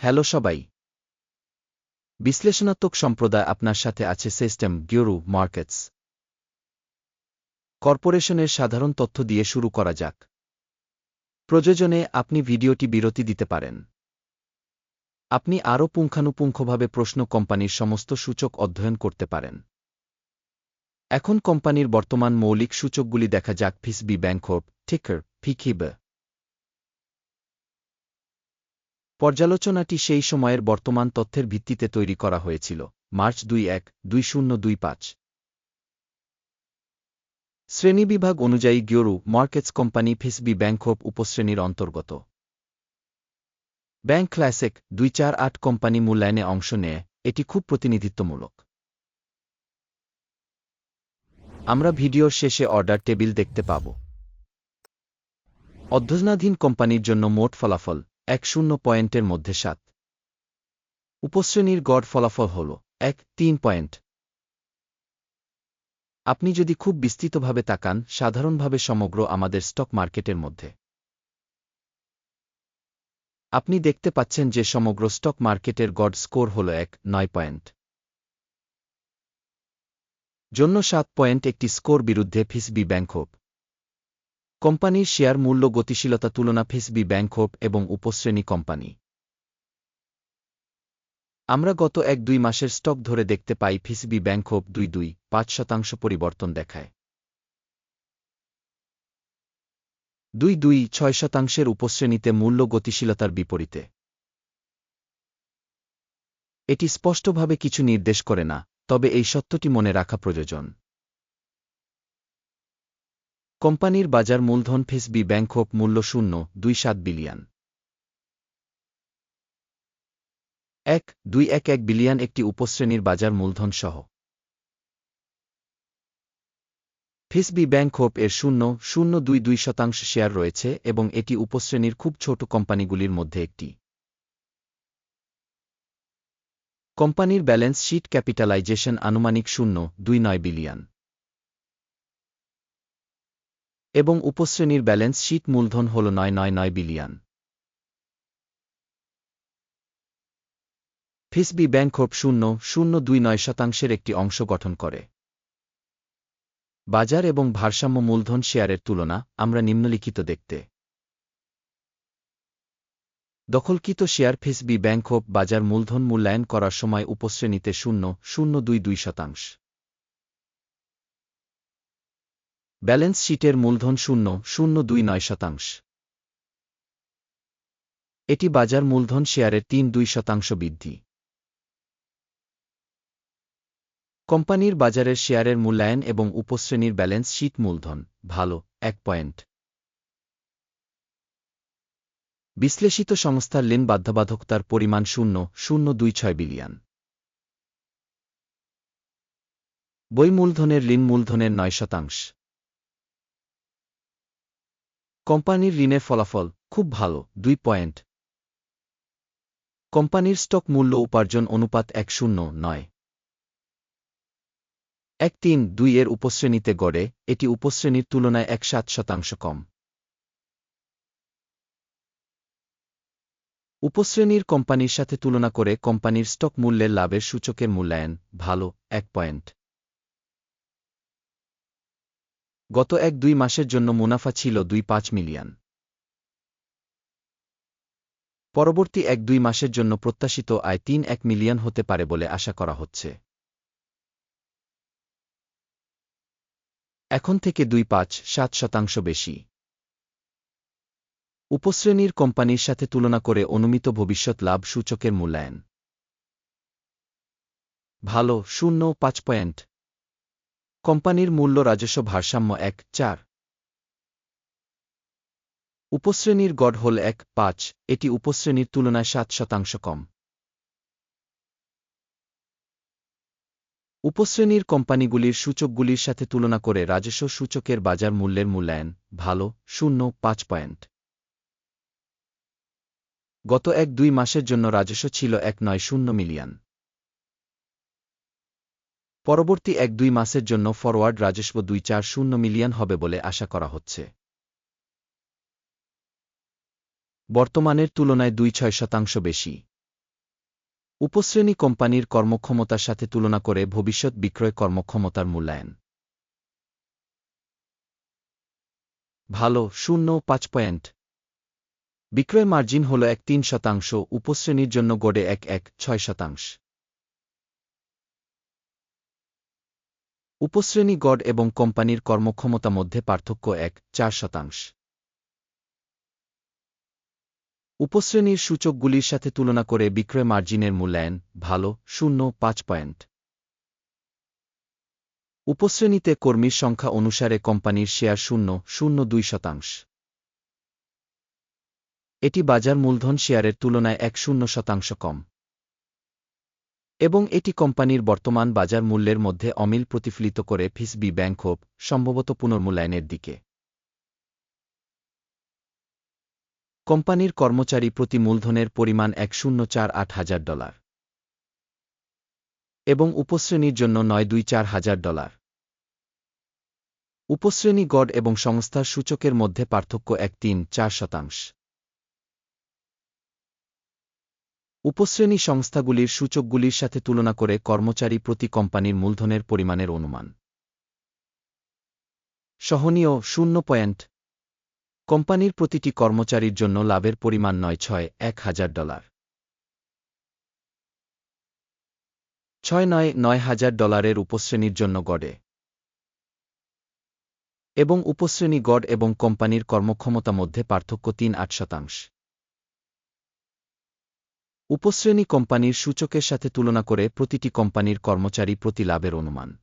Hello সবাই। বিশ্লেষণাত্মক সম্প্রদায় আপনার সাথে আছে সিস্টেম গিওরু মার্কেটস। কর্পোরেশনের সাধারণ তথ্য দিয়ে শুরু করা যাক। প্রয়োজনে আপনি ভিডিওটি বিরতি দিতে পারেন। আপনি আরও পুঙ্খানুপুঙ্খভাবে প্রশ্ন কোম্পানির সমস্ত সূচক অধ্যয়ন করতে পারেন। এখন কোম্পানির বর্তমান মৌলিক সূচকগুলি দেখা যাক ফিসবি ব্যাংকোপ ঠিকার ফিকিব। পর্যালোচনাটি সেই সময়ের বর্তমান তথ্যের ভিত্তিতে তৈরি করা হয়েছিল, মার্চ দুই এক, দুই শূন্য দুই পাঁচ। শ্রেণীবিভাগ অনুযায়ী গিওরু মার্কেটস কোম্পানি ফিসবি ব্যাংকোপ উপশ্রেণীর অন্তর্গত। ব্যাংক ক্লাসিক দুই চার আট কোম্পানি মূল্যায়নে অংশ নেয়, এটি খুব প্রতিনিধিত্বমূলক। আমরা ভিডিওর শেষে অর্ডার টেবিল দেখতে পাব। অধ্যয়নাধীন কোম্পানির জন্য মোট ফলাফল এক শূন্য পয়েন্টের মধ্যে সাত। উপশ্রেণীর গড় ফলাফল হল এক তিন পয়েন্ট। আপনি যদি খুব বিস্তৃতভাবে তাকান, সাধারণভাবে সমগ্র আমাদের স্টক মার্কেটের মধ্যে। আপনি দেখতে পাচ্ছেন যে সমগ্র স্টক মার্কেটের গড স্কোর হল এক নয় পয়েন্ট। জন্য সাত পয়েন্ট একটি স্কোর বিরুদ্ধে ফিসবি ব্যাংকোপ কোম্পানির শেয়ার মূল্য গতিশীলতা তুলনা ফিসবি ব্যাংকোপ এবং উপশ্রেণী কোম্পানি। আমরা গত এক দুই মাসের স্টক ধরে দেখতে পাই ফিসবি ব্যাংকোপ দুই দুই পাঁচ শতাংশ পরিবর্তন দেখায়। দুই দুই ছয় শতাংশের উপশ্রেণীতে মূল্য গতিশীলতার বিপরীতে। এটি স্পষ্টভাবে কিছু নির্দেশ করে না, তবে এই সত্যটি মনে রাখা প্রয়োজন। কোম্পানির বাজার মূলধন ফিসবি ব্যাংকক মূল্য শূন্য, দুই সাত বিলিয়ন। এক, দুই এক এক বিলিয়ন একটি উপশ্রেণীর বাজার মূলধন সহ। ফিসবি ব্যাংক হোপ এর শূন্য শূন্য দুই দুই শতাংশ শেয়ার রয়েছে এবং এটি উপশ্রেণীর খুব ছোট কোম্পানিগুলির মধ্যে একটি। কোম্পানির ব্যালেন্স শিট ক্যাপিটালাইজেশন আনুমানিক শূন্য, দুই নয় বিলিয়ন। এবং উপশ্রেণীর ব্যালেন্স শিট মূলধন হল নয় নয় নয় বিলিয়ন। ফিসবি ব্যাংক হোপ শূন্য শূন্য দুই নয় শতাংশের একটি অংশ গঠন করে। বাজার এবং ভারসাম্য মূলধন শেয়ারের তুলনা, আমরা নিম্নলিখিত দেখতে। দখলকৃত শেয়ার ফিসবি ব্যাংক হোপ বাজার মূলধন মূল্যায়ন করার সময় উপশ্রেণীতে শূন্য শূন্য দুই দুই শতাংশ। ব্যালেন্স শিটের মূলধন শূন্য শূন্য দুই নয় শতাংশ। এটি বাজার মূলধন শেয়ারের তিন দুই শতাংশ বৃদ্ধি। কোম্পানির বাজারের শেয়ারের মূল্যায়ন এবং উপশ্রেণীর ব্যালেন্স শিট মূলধন, ভালো, এক পয়েন্ট। বিশ্লেষিত সংস্থার লেন বাধ্যবাধকতার পরিমাণ শূন্য শূন্য দুই ছয় বিলিয়ন। বই মূলধনের ঋণ মূলধনের নয় শতাংশ। কোম্পানির ঋণের ফলাফল খুব ভালো, দুই পয়েন্ট। কোম্পানির স্টক মূল্য উপার্জন অনুপাত এক শূন্য, নয়। এক তিন দুই এর উপশ্রেণীতে গড়ে, এটি উপশ্রেণীর তুলনায় এক সাত শতাংশ কম। উপশ্রেণীর কোম্পানির সাথে তুলনা করে কোম্পানির স্টক মূল্যের লাভের সূচকের মূল্যায়ন, ভালো, এক পয়েন্ট। গত এক দুই মাসের জন্য মুনাফা ছিল দুই পাঁচ মিলিয়ন। পরবর্তী এক দুই মাসের জন্য প্রত্যাশিত আয় তিন এক মিলিয়ন হতে পারে বলে আশা করা হচ্ছে। এখন থেকে দুই পাঁচ সাত শতাংশ বেশি। উপশ্রেণীর কোম্পানির সাথে তুলনা করে অনুমিত ভবিষ্যৎ লাভ সূচকের মূল্যায়ন। ভালো, শূন্য, পাঁচ পয়েন্ট। কোম্পানির মূল্য রাজস্ব ভারসাম্য এক চার। উপশ্রেণীর গড় হল এক পাঁচ, এটি উপশ্রেণীর তুলনায় সাত শতাংশ কম। উপশ্রেণীর কোম্পানিগুলির সূচকগুলির সাথে তুলনা করে রাজস্ব সূচকের বাজার মূল্যের মূল্যায়ন ভালো, শূন্য, পাঁচ পয়েন্ট। গত এক দুই মাসের জন্য রাজস্ব ছিল এক নয় শূন্য মিলিয়ন। পরবর্তী এক দুই মাসের জন্য ফরওয়ার্ড রাজস্ব দুই চার শূন্য মিলিয়ন হবে বলে আশা করা হচ্ছে। বর্তমানের তুলনায় দুই ছয় শতাংশ বেশি। উপশ্রেণী কোম্পানির কর্মক্ষমতার সাথে তুলনা করে ভবিষ্যৎ বিক্রয় কর্মক্ষমতার মূল্যায়ন। ভালো, শূন্য, পাঁচ পয়েন্ট। বিক্রয় মার্জিন হল এক তিন শতাংশ, উপশ্রেণীর জন্য গড়ে এক এক ছয় শতাংশ। উপশ্রেণী গড় এবং কোম্পানির কর্মক্ষমতা মধ্যে পার্থক্য এক, চার শতাংশ। উপশ্রেণীর সূচকগুলির সাথে তুলনা করে বিক্রয় মার্জিনের মূল্যায়ন ভালো, শূন্য, পাঁচ পয়েন্ট। উপশ্রেণীতে কর্মীর সংখ্যা অনুসারে কোম্পানির শেয়ার শূন্য শূন্য দুই শতাংশ। এটি বাজার মূলধন শেয়ারের তুলনায় এক শূন্য শতাংশ কম। এবং এটি কোম্পানির বর্তমান বাজার মূল্যের মধ্যে অমিল প্রতিফলিত করে ফিসবি ব্যাংক হোপ সম্ভবত পুনর্মূল্যায়নের দিকে। কোম্পানির কর্মচারী প্রতি মূলধনের পরিমাণ এক শূন্য চার আট হাজার ডলার এবং উপশ্রেণীর জন্য নয় দুই চার হাজার ডলার। উপশ্রেণী গড় এবং সংস্থার সূচকের মধ্যে পার্থক্য এক তিন চার শতাংশ। উপশ্রেণী সংস্থাগুলির সূচকগুলির সাথে তুলনা করে কর্মচারী প্রতি কোম্পানির মূলধনের পরিমাণের অনুমান। সহনীয় শূন্য পয়েন্ট। কোম্পানির প্রতিটি কর্মচারীর জন্য লাভের পরিমাণ নয়, ছয়, এক হাজার ডলার। ছয় নয় নয় হাজার ডলারের উপশ্রেণীর জন্য গড়ে। এবং উপশ্রেণী গড় এবং কোম্পানির কর্মক্ষমতা মধ্যে পার্থক্য তিন আট শতাংশ। উপশ্রেণী কোম্পানির সূচকের সাথে তুলনা করে প্রতিটি কোম্পানির কর্মচারী প্রতি লাভের অনুমান।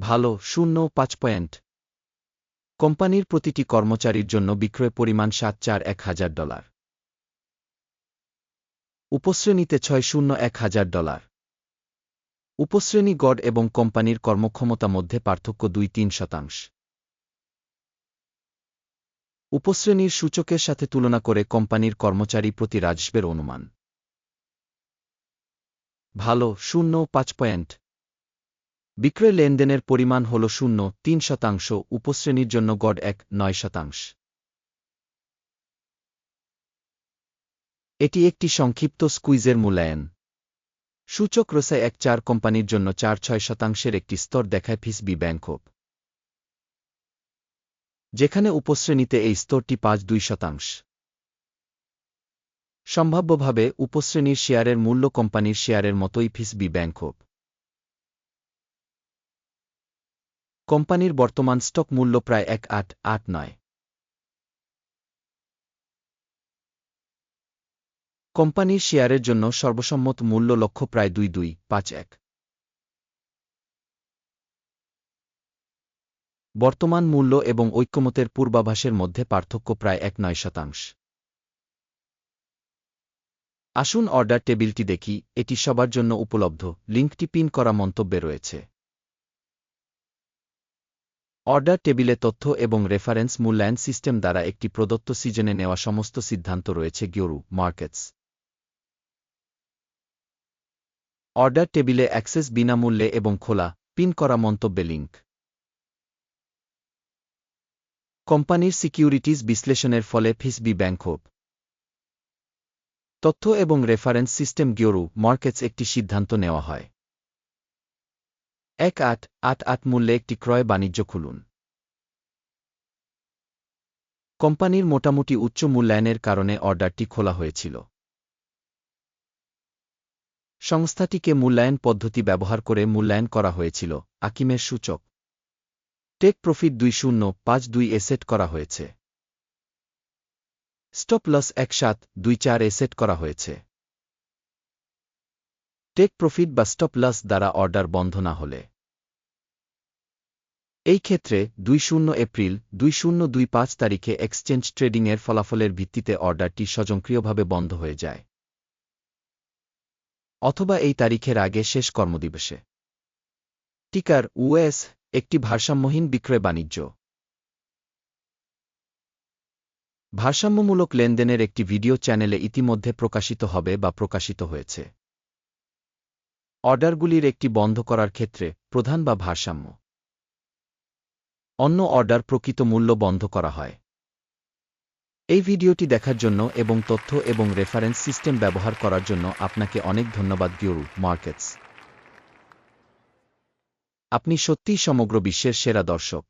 ভালো, শূন্য, পাঁচ পয়েন্ট। কোম্পানির প্রতিটি কর্মচারীর জন্য বিক্রয় পরিমাণ সাত, চার, এক হাজার ডলার। উপশ্রেণীতে ছয়, শূন্য, এক হাজার ডলার। উপশ্রেণী গড় এবং কোম্পানির কর্মক্ষমতা মধ্যে পার্থক্য দুই, তিন শতাংশ। উপশ্রেণীর সূচকের সাথে তুলনা করে কোম্পানির কর্মচারী প্রতি রাজস্বের অনুমান। ভালো, শূন্য, পাঁচ পয়েন্ট। বিক্রয় লেনদেনের পরিমাণ হল শূন্য, তিন শতাংশ, উপশ্রেণীর জন্য গড় এক, নয় শতাংশ। এটি একটি সংক্ষিপ্ত স্কুইজের মূল্যায়ন। সূচক রসায় এক চার কোম্পানির জন্য চার, ছয় শতাংশের একটি স্তর দেখায় ফিসবি ব্যাংকোপ যেখানে উপশ্রেণীতে এই স্তরটি পাঁচ দুই শতাংশ। সম্ভাব্যভাবে উপশ্রেণীর শেয়ারের মূল্য কোম্পানির শেয়ারের মতোই ফিসবি ব্যাংকোপ কোম্পানির বর্তমান স্টক মূল্য প্রায় এক আট আট নয়। কোম্পানির শেয়ারের জন্য সর্বসম্মত মূল্য লক্ষ্য প্রায় দুই দুই পাঁচ এক। বর্তমান মূল্য এবং ঐক্যমতের পূর্বাভাসের মধ্যে পার্থক্য প্রায় এক নয় শতাংশ। আসুন অর্ডার টেবিলটি দেখি, এটি সবার জন্য উপলব্ধ, লিঙ্কটি পিন করা মন্তব্যে রয়েছে। অর্ডার টেবিলে তথ্য এবং রেফারেন্স মূল্যায়ন সিস্টেম দ্বারা একটি প্রদত্ত সিজনে নেওয়া সমস্ত সিদ্ধান্ত রয়েছে গিওরু মার্কেটস। অর্ডার টেবিলে অ্যাক্সেস বিনামূল্যে এবং খোলা, পিন করা মন্তব্যে লিঙ্ক। কোম্পানির সিকিউরিটিজ বিশ্লেষণের ফলে ফিসবি ব্যাংক তথ্য এবং রেফারেন্স সিস্টেম গিওরু মার্কেটস একটি সিদ্ধান্ত নেওয়া হয়। এক আট আট আট মূল্যে একটি ক্রয় বাণিজ্য খুলুন। কোম্পানির মোটামুটি উচ্চ মূল্যায়নের কারণে অর্ডারটি খোলা হয়েছিল। সংস্থাটিকে মূল্যায়ন পদ্ধতি ব্যবহার করে মূল্যায়ন করা হয়েছিল, আকিমের সূচক। টেক প্রফিট দুই শূন্য, পাঁচ দুই এসেট করা হয়েছে। স্টপ লস এক সাত, দুই চার এসেট করা হয়েছে। টেক প্রফিট বা স্টপ লস দ্বারা অর্ডার বন্ধ না হলে। এই ক্ষেত্রে দুই শূন্য এপ্রিল, দুই শূন্য দুই পাঁচ তারিখে এক্সচেঞ্জ ট্রেডিংয়ের ফলাফলের ভিত্তিতে অর্ডারটি স্বয়ংক্রিয়ভাবে বন্ধ হয়ে যায়। অথবা এই তারিখের আগে শেষ কর্মদিবসে। টিকার উএস একটি ভারসাম্যহীন বিক্রয় বাণিজ্য। ভারসাম্যমূলক লেনদেনের একটি ভিডিও চ্যানেলে ইতিমধ্যে প্রকাশিত হবে বা প্রকাশিত হয়েছে। অর্ডারগুলির একটি বন্ধ করার ক্ষেত্রে প্রধান বা ভারসাম্য। অন্য অর্ডার প্রকৃত মূল্য বন্ধ করা হয়। এই ভিডিওটি দেখার জন্য এবং তথ্য এবং রেফারেন্স সিস্টেম ব্যবহার করার জন্য আপনাকে অনেক ধন্যবাদ বিউরু মার্কেটস। আপনি সত্যিই সমগ্র বিশ্বের সেরা দর্শক।